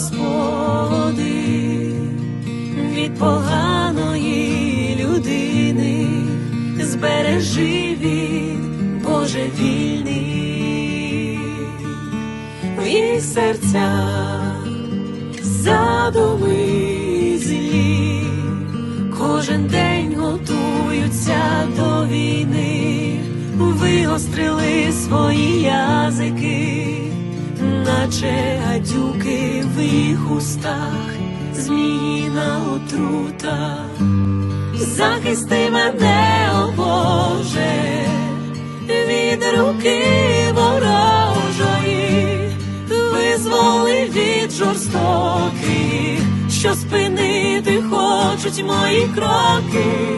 Господи, від поганої людини збережи від Боже божевільний в її серця задуми злі, кожен день готуються до війни, вигострили свої язики наче гадюки в їх устах, зміїна отрута. Захисти мене, о Боже, від руки ворожої, визволи від жорстоких, що спинити хочуть мої кроки.